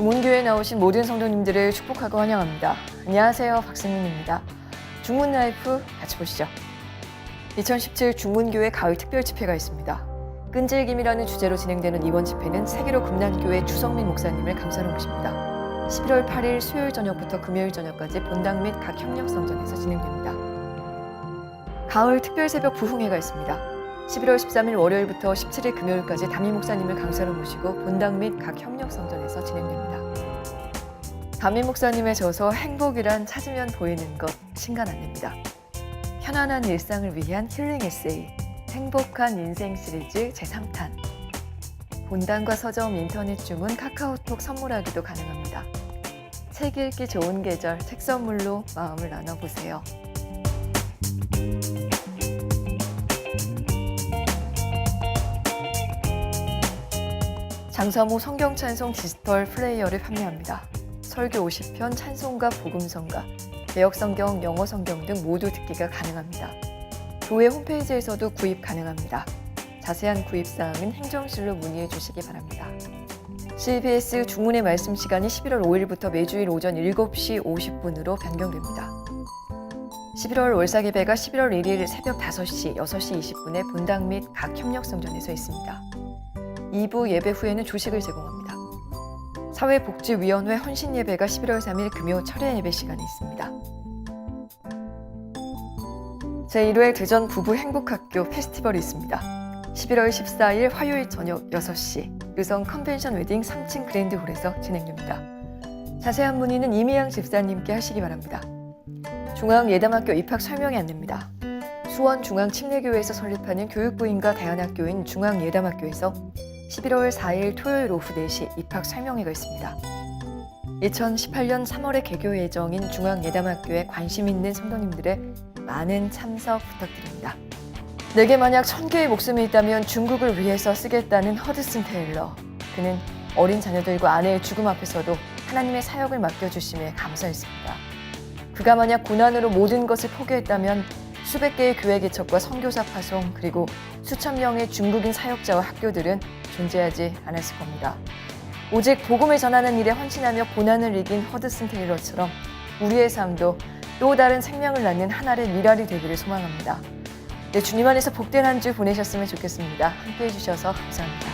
중문교회 나오신 모든 성도님들을 축복하고 환영합니다. 안녕하세요. 박승민입니다. 중문 라이프 같이 보시죠. 2017 중문교회 가을 특별 집회가 있습니다. 끈질김이라는 주제로 진행되는 이번 집회는 세계로 금난교회 주성민 목사님을 감사로 모십니다. 11월 8일 수요일 저녁부터 금요일 저녁까지 본당 및 각 협력 성전에서 진행됩니다. 가을 특별 새벽 부흥회가 있습니다. 11월 13일 월요일부터 17일 금요일까지 담임 목사님을 강사로 모시고 본당 및 각 협력성전에서 진행됩니다. 담임 목사님의 저서 행복이란 찾으면 보이는 것 신간 아닙니다. 편안한 일상을 위한 힐링 에세이 행복한 인생 시리즈 제3탄 본당과 서점 인터넷 주문 카카오톡 선물하기도 가능합니다. 책 읽기 좋은 계절 책 선물로 마음을 나눠보세요. 장사모 성경찬송 디지털 플레이어를 판매합니다. 설교 50편, 찬송가, 복음성가, 개혁성경, 영어성경 등 모두 듣기가 가능합니다. 교회 홈페이지에서도 구입 가능합니다. 자세한 구입 사항은 행정실로 문의해 주시기 바랍니다. CBS 중문의 말씀 시간이 11월 5일부터 매주일 오전 7시 50분으로 변경됩니다. 11월 월삭 예배가 11월 1일 새벽 5시, 6시 20분에 본당 및 각 협력성전에서 있습니다. 2부 예배 후에는 조식을 제공합니다. 사회복지위원회 헌신 예배가 11월 3일 금요 철야 예배 시간에 있습니다. 제1회 대전 부부 행복학교 페스티벌이 있습니다. 11월 14일 화요일 저녁 6시 유성 컨벤션 웨딩 3층 그랜드홀에서 진행됩니다. 자세한 문의는 이미양 집사님께 하시기 바랍니다. 중앙예담학교 입학 설명이 안내입니다. 수원 중앙침례교회에서 설립하는 교육부인과 대안학교인 중앙예담학교에서 11월 4일 토요일 오후 4시 입학 설명회가 있습니다. 2018년 3월에 개교 예정인 중앙예담학교에 관심 있는 성도님들의 많은 참석 부탁드립니다. 내게 만약 천 개의 목숨이 있다면 중국을 위해서 쓰겠다는 허드슨 테일러. 그는 어린 자녀들과 아내의 죽음 앞에서도 하나님의 사역을 맡겨주심에 감사했습니다. 그가 만약 고난으로 모든 것을 포기했다면 수백 개의 교회 개척과 선교사 파송 그리고 수천 명의 중국인 사역자와 학교들은 존재하지 않았을 겁니다. 오직 복음을 전하는 일에 헌신하며 고난을 이긴 허드슨 테일러처럼 우리의 삶도 또 다른 생명을 낳는 하나의 미랄이 되기를 소망합니다. 네, 주님 안에서 복된 한 주 보내셨으면 좋겠습니다. 함께 해주셔서 감사합니다.